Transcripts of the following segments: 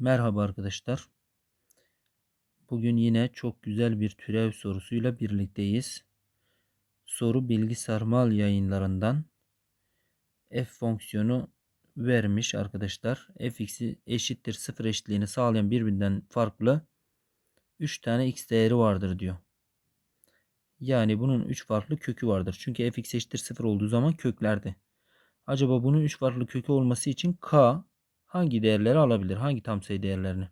Merhaba arkadaşlar. Bugün yine çok güzel bir türev sorusuyla birlikteyiz. Soru Bilgi Sarmal yayınlarından f fonksiyonu vermiş arkadaşlar. fx'i eşittir 0 eşitliğini sağlayan birbirinden farklı 3 tane x değeri vardır diyor. Yani bunun 3 farklı kökü vardır. Çünkü fx eşittir 0 olduğu zaman köklerde. Acaba bunun 3 farklı kökü olması için k hangi değerleri alabilir? Hangi tam sayı değerlerini?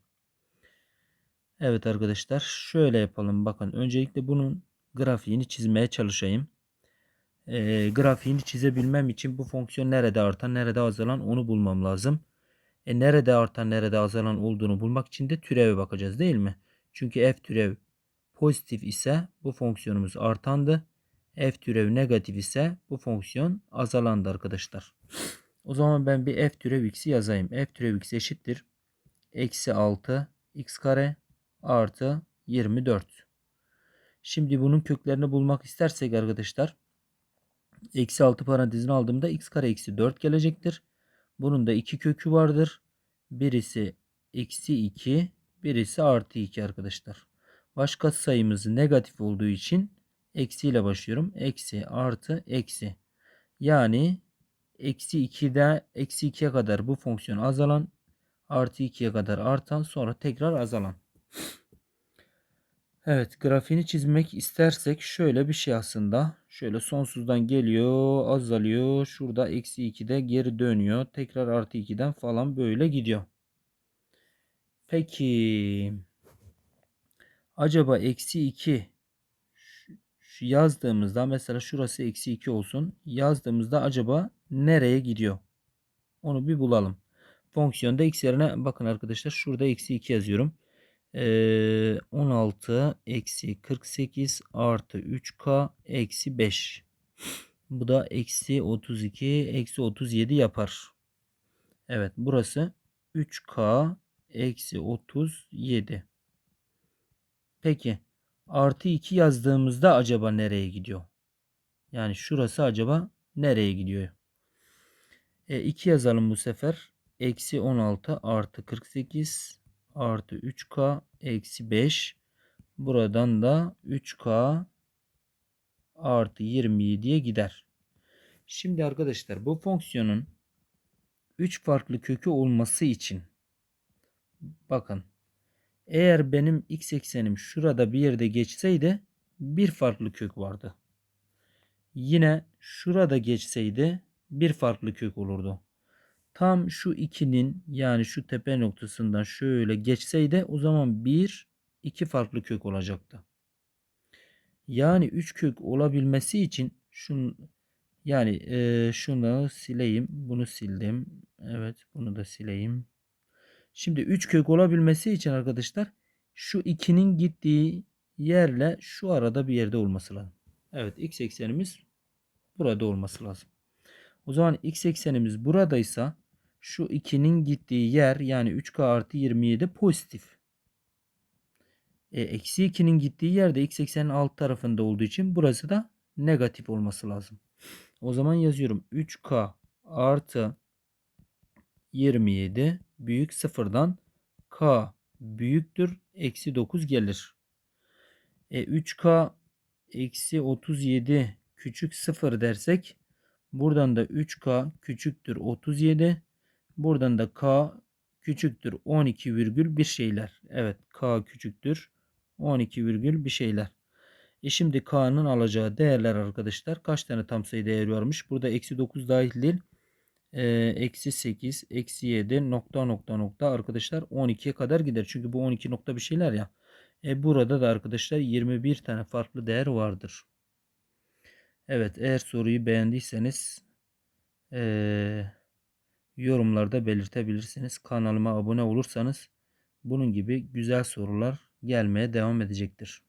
Evet arkadaşlar şöyle yapalım. Bakın öncelikle bunun grafiğini çizmeye çalışayım. E, grafiğini çizebilmem için bu fonksiyon nerede artan nerede azalan onu bulmam lazım. E, nerede artan nerede azalan olduğunu bulmak için de türeve bakacağız değil mi? Çünkü f türev pozitif ise bu fonksiyonumuz artandı. f türev negatif ise bu fonksiyon azalandı arkadaşlar. O zaman ben bir f türev x'i yazayım. f türev x eşittir. Eksi 6 x kare artı 24. Şimdi bunun köklerini bulmak istersek arkadaşlar eksi 6 parantezini aldığımda x kare eksi 4 gelecektir. Bunun da iki kökü vardır. Birisi eksi 2 birisi artı 2 arkadaşlar. Başka sayımız negatif olduğu için eksi ile başlıyorum. Eksi artı eksi. Yani eksi 2'de eksi 2'ye kadar bu fonksiyon azalan artı 2'ye kadar artan sonra tekrar azalan. Evet grafiğini çizmek istersek şöyle bir şey aslında. Şöyle sonsuzdan geliyor azalıyor. Şurada eksi 2'de geri dönüyor. Tekrar artı 2'den falan böyle gidiyor. Peki acaba eksi 2 şu yazdığımızda mesela şurası eksi 2 olsun. Yazdığımızda acaba nereye gidiyor? Onu bir bulalım. Fonksiyonda x yerine bakın arkadaşlar şurada eksi 2 yazıyorum. 16 eksi 48 artı 3k eksi 5. Bu da eksi 32 eksi 37 yapar. Evet burası 3k eksi 37. Peki artı 2 yazdığımızda acaba nereye gidiyor? Yani şurası acaba nereye gidiyor? E, 2 yazalım bu sefer. Eksi 16 artı 48 artı 3k eksi 5. Buradan da 3k artı 27'ye gider. Şimdi arkadaşlar bu fonksiyonun 3 farklı kökü olması için bakın eğer benim x eksenim şurada bir yerde geçseydi bir farklı kök vardı. Yine şurada geçseydi bir farklı kök olurdu tam şu 2'nin yani şu tepe noktasından şöyle geçseydi o zaman bir iki farklı kök olacaktı. Yani 3 kök olabilmesi için şun yani e, şunu sileyim. Bunu sildim. Evet bunu da sileyim. Şimdi 3 kök olabilmesi için arkadaşlar şu 2'nin gittiği yerle şu arada bir yerde olması lazım. Evet x eksenimiz burada olması lazım. O zaman x eksenimiz buradaysa şu 2'nin gittiği yer yani 3K artı 27 pozitif. E, eksi 2'nin gittiği yerde x eksenin alt tarafında olduğu için burası da negatif olması lazım. O zaman yazıyorum 3K artı 27 büyük sıfırdan K büyüktür eksi 9 gelir. E, 3K eksi 37 küçük 0 dersek buradan da 3K küçüktür 37 Buradan da k küçüktür 12 virgül bir şeyler. Evet k küçüktür 12 virgül bir şeyler. E şimdi k'nın alacağı değerler arkadaşlar kaç tane tam sayı değeri varmış? Burada eksi 9 dahil değil. E, eksi 8, eksi 7 nokta nokta nokta arkadaşlar 12'ye kadar gider. Çünkü bu 12 nokta bir şeyler ya. E burada da arkadaşlar 21 tane farklı değer vardır. Evet eğer soruyu beğendiyseniz eee yorumlarda belirtebilirsiniz. Kanalıma abone olursanız bunun gibi güzel sorular gelmeye devam edecektir.